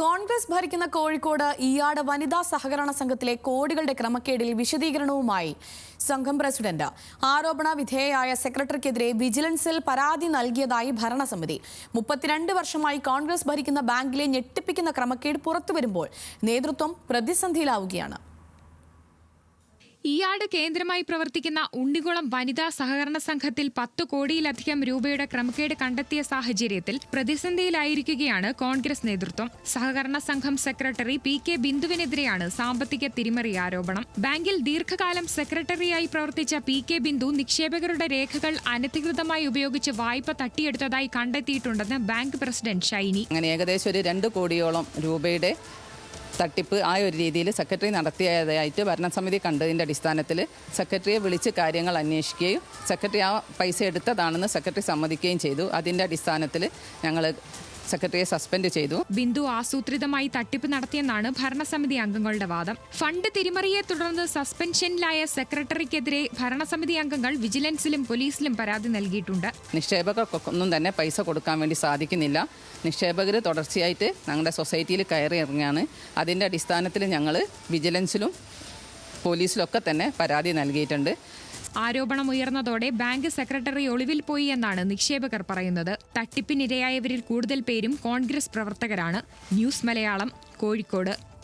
കോൺഗ്രസ് ഭരിക്കുന്ന കോഴിക്കോട് ഈയാട് വനിതാ സഹകരണ സംഘത്തിലെ കോടികളുടെ ക്രമക്കേടിൽ വിശദീകരണവുമായി സംഘം പ്രസിഡന്റ്. ആരോപണ വിധേയയായ സെക്രട്ടറിക്കെതിരെ വിജിലൻസിൽ പരാതി നൽകിയതായി ഭരണസമിതി. മുപ്പത്തിരണ്ട് വർഷമായി കോൺഗ്രസ് ഭരിക്കുന്ന ബാങ്കിലെ ഞെട്ടിപ്പിക്കുന്ന ക്രമക്കേട് പുറത്തുവരുമ്പോൾ നേതൃത്വം പ്രതിസന്ധിയിലാവുകയാണ്. ഈയാട് കേന്ദ്രമായി പ്രവർത്തിക്കുന്ന ഉണ്ണികുളം വനിതാ സഹകരണ സംഘത്തിൽ പത്ത് കോടിയിലധികം രൂപയുടെ ക്രമക്കേട് കണ്ടെത്തിയ സാഹചര്യത്തിൽ പ്രതിസന്ധിയിലായിരിക്കുകയാണ് കോൺഗ്രസ് നേതൃത്വം. സഹകരണ സംഘം സെക്രട്ടറി പി കെ ബിന്ദുവിനെതിരെയാണ് സാമ്പത്തിക തിരിമറി ആരോപണം. ബാങ്കിൽ ദീർഘകാലം സെക്രട്ടറിയായി പ്രവർത്തിച്ച പി കെ ബിന്ദു നിക്ഷേപകരുടെ രേഖകൾ അനധികൃതമായി ഉപയോഗിച്ച് വായ്പ തട്ടിയെടുത്തതായി കണ്ടെത്തിയിട്ടുണ്ടെന്ന് ബാങ്ക് പ്രസിഡന്റ് ഷൈനി. അങ്ങനെ ഏകദേശം ഒരു രണ്ട് കോടിയോളം രൂപയുടെ തട്ടിപ്പ് ആ ഒരു രീതിയിൽ സെക്രട്ടറി നടത്തിയതായിട്ട് ഭരണസമിതി കണ്ടതിന്റെ അടിസ്ഥാനത്തിൽ സെക്രട്ടറിയെ വിളിച്ച് കാര്യങ്ങൾ അന്വേഷിക്കുകയും സെക്രട്ടറി ആ പൈസ എടുത്തതാണെന്ന് സെക്രട്ടറി സമ്മതിക്കുകയും ചെയ്തു. അതിന്റെ അടിസ്ഥാനത്തിൽ ഞങ്ങൾ സെക്രട്ടറിയെ സസ്പെൻഡ് ചെയ്തു. ബിന്ദു ആസൂത്രിതമായി തട്ടിപ്പ് നടത്തിയെന്നാണ് ഭരണസമിതി അംഗങ്ങളുടെ വാദം. ഫണ്ട് തിരിമറിയെ തുടർന്ന് സസ്പെൻഷനിലായ സെക്രട്ടറിക്കെതിരെ ഭരണസമിതി അംഗങ്ങൾ വിജിലൻസിലും പോലീസിലും പരാതി നൽകിയിട്ടുണ്ട്. നിക്ഷേപകർക്കൊന്നും തന്നെ പൈസ കൊടുക്കാൻ വേണ്ടി സാധിക്കുന്നില്ല. നിക്ഷേപകർ തുടർച്ചയായിട്ട് ഞങ്ങളുടെ സൊസൈറ്റിയിൽ കയറി ഇറങ്ങിയാണ് അതിന്റെ അടിസ്ഥാനത്തിൽ ഞങ്ങൾ വിജിലൻസിലും പോലീസിലൊക്കെ തന്നെ പരാതി നൽകിയിട്ടുണ്ട്. ആരോപണം ഉയർന്നതോടെ ബാങ്ക് സെക്രട്ടറി ഒളിവിൽ പോയി എന്നാണ് നിക്ഷേപകർ പറയുന്നത്. തട്ടിപ്പിനിരയായവരിൽ കൂടുതൽ പേരും കോൺഗ്രസ് പ്രവർത്തകരാണ്. ന്യൂസ് മലയാളം കോഴിക്കോട്.